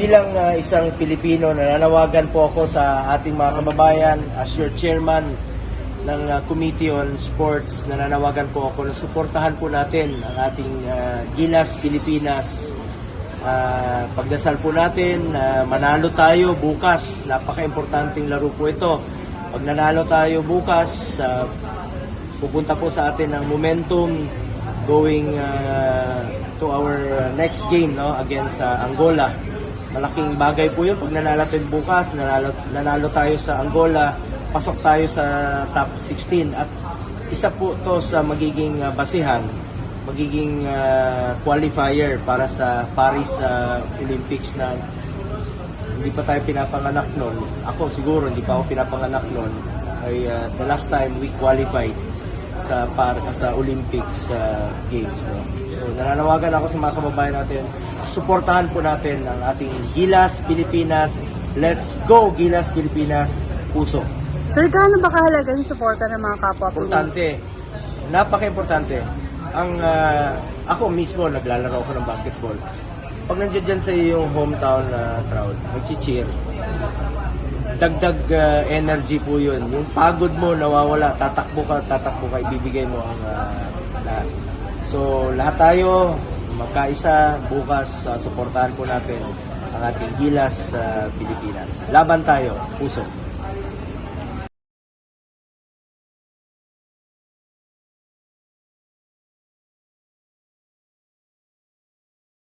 bilang ah, isang Pilipino, nananawagan po ako sa ating mga kababayan as your chairman ng ah, Committee on Sports, nananawagan po ako na suportahan po natin ang ating ah, Gilas Pilipinas. Ah, pagdasal po natin, na manalo tayo bukas. Napaka-importanting laro po ito. Pag nanalo tayo bukas, ah, pupunta po sa atin ang momentum going uh, to our uh, next game no against uh, Angola. Malaking bagay po 'yun pag nanalo tayo bukas, nanalo, nanalo tayo sa Angola, pasok tayo sa top 16 at isa po to sa magiging uh, basihan, magiging uh, qualifier para sa Paris uh, Olympics na hindi pa tayo pinapanganak noon. Ako siguro hindi pa ako pinapanganak noon. Ay uh, the last time we qualified sa par sa Olympics uh, Games. No? So nananawagan ako sa mga kababayan natin, suportahan po natin ang ating Gilas Pilipinas. Let's go Gilas Pilipinas puso. Sir, gaano ba kahalaga yung suporta ng mga kapwa Pinoy? Importante. Napaka-importante. Ang ah, ako mismo naglalaro ako ng basketball. Pag nandiyan dyan sa iyo yung hometown na crowd, nag-cheer. Dagdag ah, energy po yun. Yung pagod mo nawawala, tatakbo ka, tatakbo ka, ibibigay mo ang ah, lahat. So lahat tayo magkaisa bukas sa suportahan po natin ang ating gilas sa Pilipinas. Laban tayo, puso.